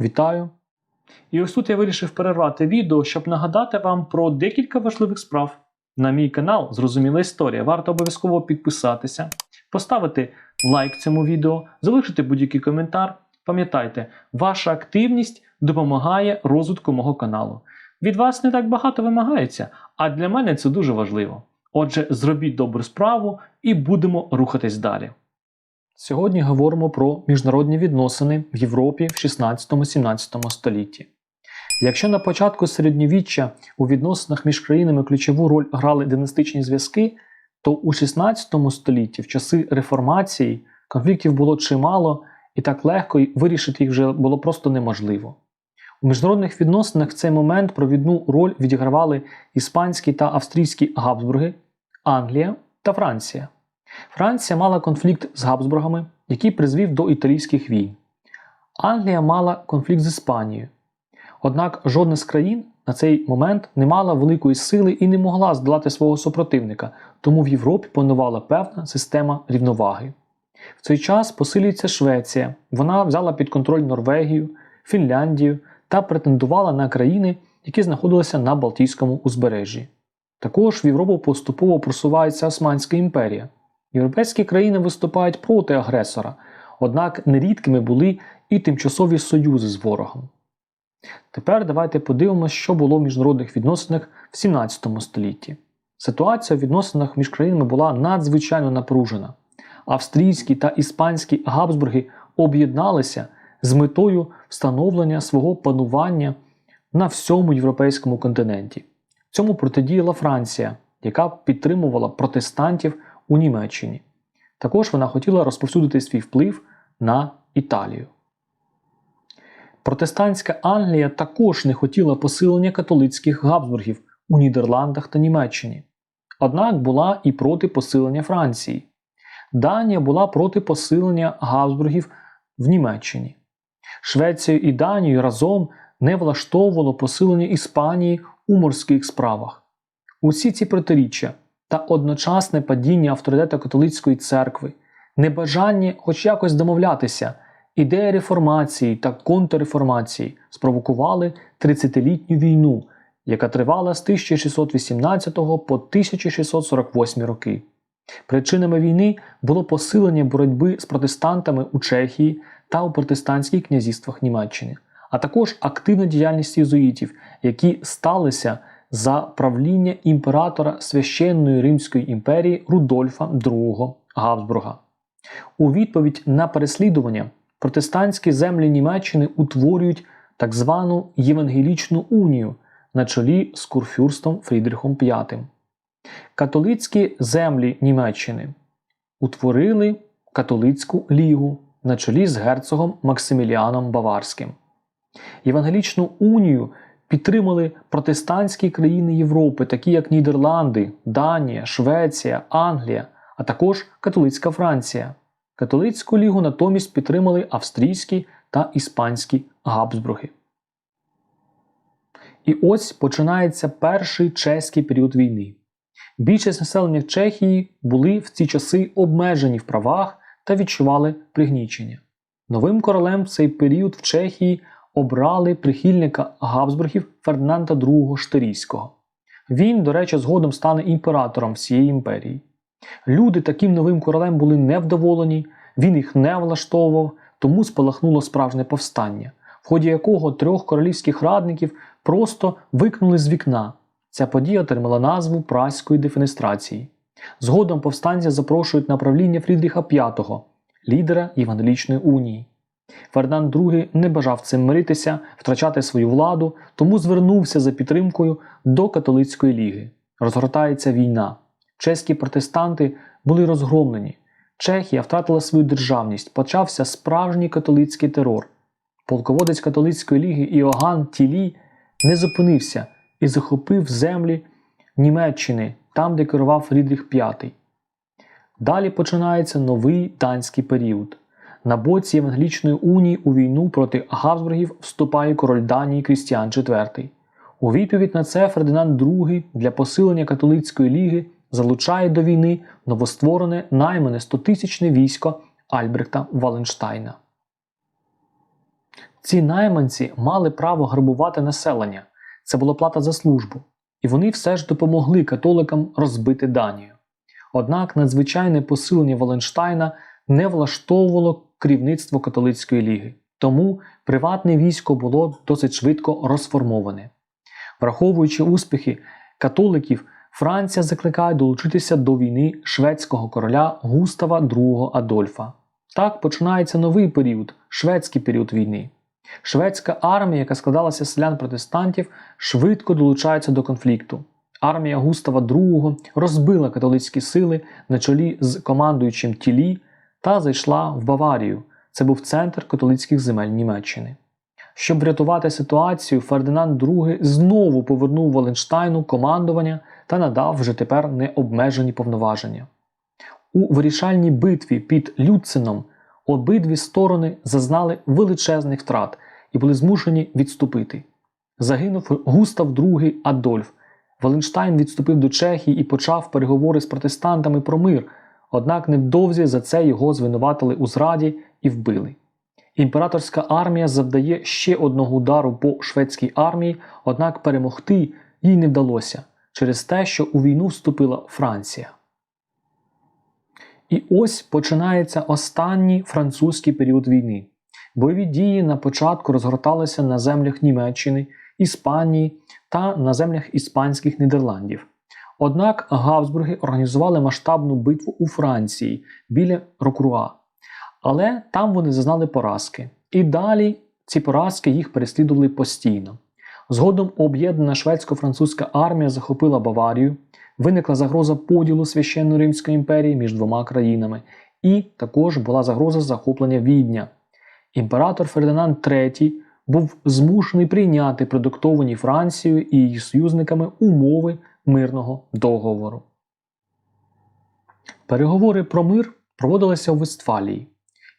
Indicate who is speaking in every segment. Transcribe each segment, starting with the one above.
Speaker 1: Вітаю! І ось тут я вирішив перервати відео, щоб нагадати вам про декілька важливих справ. На мій канал Зрозуміла історія. Варто обов'язково підписатися, поставити лайк цьому відео, залишити будь-який коментар. Пам'ятайте, ваша активність допомагає розвитку мого каналу. Від вас не так багато вимагається, а для мене це дуже важливо. Отже, зробіть добру справу і будемо рухатись далі. Сьогодні говоримо про міжнародні відносини в Європі в 16-17 столітті. Якщо на початку середньовіччя у відносинах між країнами ключову роль грали династичні зв'язки, то у 16 столітті, в часи реформації, конфліктів було чимало, і так легко вирішити їх вже було просто неможливо. У міжнародних відносинах в цей момент провідну роль відігравали іспанські та австрійські Габсбурги, Англія та Франція. Франція мала конфлікт з Габсбургами, який призвів до італійських війн. Англія мала конфлікт з Іспанією. Однак жодна з країн на цей момент не мала великої сили і не могла здолати свого супротивника, тому в Європі панувала певна система рівноваги. В цей час посилюється Швеція. Вона взяла під контроль Норвегію, Фінляндію та претендувала на країни, які знаходилися на Балтійському узбережжі. Також в Європу поступово просувається Османська імперія. Європейські країни виступають проти агресора, однак нерідкими були і тимчасові союзи з ворогом. Тепер давайте подивимося, що було в міжнародних відносинах в 17 столітті. Ситуація в відносинах між країнами була надзвичайно напружена. Австрійські та іспанські Габсбурги об'єдналися з метою встановлення свого панування на всьому європейському континенті. Цьому протидіяла Франція, яка підтримувала протестантів у Німеччині. Також вона хотіла розповсюдити свій вплив на Італію. Протестантська Англія також не хотіла посилення католицьких Габсбургів у Нідерландах та Німеччині. Однак була і проти посилення Франції. Данія була проти посилення Габсбургів в Німеччині. Швецію і Данію разом не влаштовувало посилення Іспанії у морських справах. Усі ці протиріччя та одночасне падіння авторитету католицької церкви, небажання хоч якось домовлятися, ідея реформації та контрреформації спровокували 30-літню війну, яка тривала з 1618 по 1648 роки. Причинами війни було посилення боротьби з протестантами у Чехії та у протестантських князівствах Німеччини, а також активна діяльність єзуїтів, які сталися за правління імператора священної Римської імперії Рудольфа II Габсбурга. У відповідь на переслідування протестантські землі Німеччини утворюють так звану Євангелічну унію на чолі з курфюрстом Фрідрихом V. Католицькі землі Німеччини утворили католицьку лігу на чолі з герцогом Максиміліаном Баварським. Євангелічну унію підтримали протестантські країни Європи, такі як Нідерланди, Данія, Швеція, Англія, а також католицька Франція. Католицьку лігу натомість підтримали австрійські та іспанські Габсбурги. І ось починається перший чеський період війни. Більшість населення Чехії були в ці часи обмежені в правах та відчували пригнічення. Новим королем в цей період в Чехії обрали прихильника Габсбургів Фердинанда II Штирійського. Він, до речі, згодом стане імператором всієї імперії. Люди таким новим королем були невдоволені, він їх не влаштовував, тому спалахнуло справжнє повстання, в ході якого трьох королівських радників просто викнули з вікна. Ця подія отримала назву Праської дефенестрації. Згодом повстанці запрошують на правління Фрідріха V, лідера Євангелічної унії. Фердинанд II не бажав цим миритися, втрачати свою владу, тому звернувся за підтримкою до католицької ліги. Розгортається війна. Чеські протестанти були розгромлені. Чехія втратила свою державність, почався справжній католицький терор. Полководець католицької ліги Іоганн Тілі не зупинився і захопив землі Німеччини, там, де керував Фрідріх V. Далі починається новий данський період. На боці Євангелічної унії у війну проти Габсбургів вступає король Данії Крістіан IV. У відповідь на це Фердинанд II для посилення католицької ліги залучає до війни новостворене наймане 100-тисячне військо Альбрехта Валенштайна. Ці найманці мали право грабувати населення. Це була плата за службу. І вони все ж допомогли католикам розбити Данію. Однак надзвичайне посилення Валенштайна не влаштовувало керівництво католицької ліги, тому приватне військо було досить швидко розформоване. Враховуючи успіхи католиків, Франція закликає долучитися до війни шведського короля Густава II Адольфа. Так починається новий період шведський період війни. Шведська армія, яка складалася з селян-протестантів, швидко долучається до конфлікту. Армія Густава II розбила католицькі сили на чолі з командуючим Тілі та зайшла в Баварію. Це був центр католицьких земель Німеччини. Щоб врятувати ситуацію, Фердинанд II знову повернув Валенштайну командування та надав вже тепер необмежені повноваження. У вирішальній битві під Люцином обидві сторони зазнали величезних втрат і були змушені відступити. Загинув Густав II Адольф. Валенштайн відступив до Чехії і почав переговори з протестантами про мир, однак невдовзі за це його звинуватили у зраді і вбили. Імператорська армія завдає ще одного удару по шведській армії, однак перемогти їй не вдалося через те, що у війну вступила Франція. І ось починається останній французький період війни. Бойові дії на початку розгорталися на землях Німеччини, Іспанії та на землях Іспанських Нідерландів. Однак Габсбурги організували масштабну битву у Франції біля Рокруа. Але там вони зазнали поразки. І далі ці поразки їх переслідували постійно. Згодом об'єднана шведсько-французька армія захопила Баварію, виникла загроза поділу священної Римської імперії між двома країнами, і також була загроза захоплення Відня. Імператор Фердинанд III був змушений прийняти продиктовані Францією і її союзниками умови мирного договору. Переговори про мир проводилися у Вестфалії,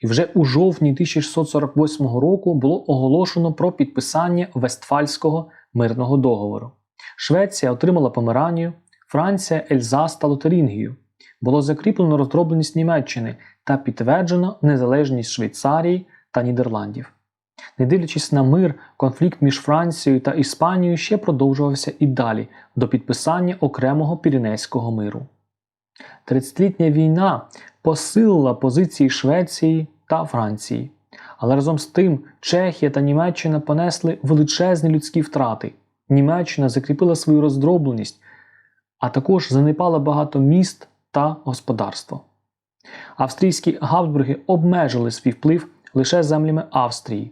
Speaker 1: і вже у жовтні 1648 року було оголошено про підписання Вестфальського мирного договору. Швеція отримала Померанію, Франція Ельзас та Лотарингію. Було закріплено роздробленість Німеччини та підтверджено незалежність Швейцарії та Нідерландів. Не дивлячись на мир, конфлікт між Францією та Іспанією ще продовжувався і далі до підписання окремого Піренейського миру. Тридцятилітня війна посилила позиції Швеції та Франції. Але разом з тим Чехія та Німеччина понесли величезні людські втрати. Німеччина закріпила свою роздробленість, а також занепало багато міст та господарство. Австрійські Габсбурги обмежили свій вплив лише землями Австрії,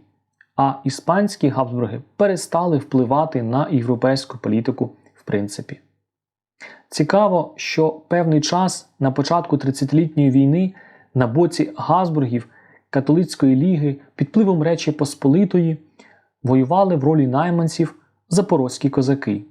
Speaker 1: а іспанські Габсбурги перестали впливати на європейську політику в принципі. Цікаво, що певний час на початку 30-літньої війни на боці Габсбургів католицької ліги під впливом Речі Посполитої воювали в ролі найманців запорозькі козаки.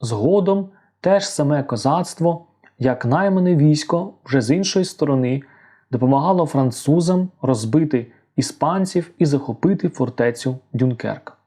Speaker 1: Згодом теж саме козацтво, як наймане військо, вже з іншої сторони, допомагало французам розбити іспанців і захопити фортецю Дюнкерк.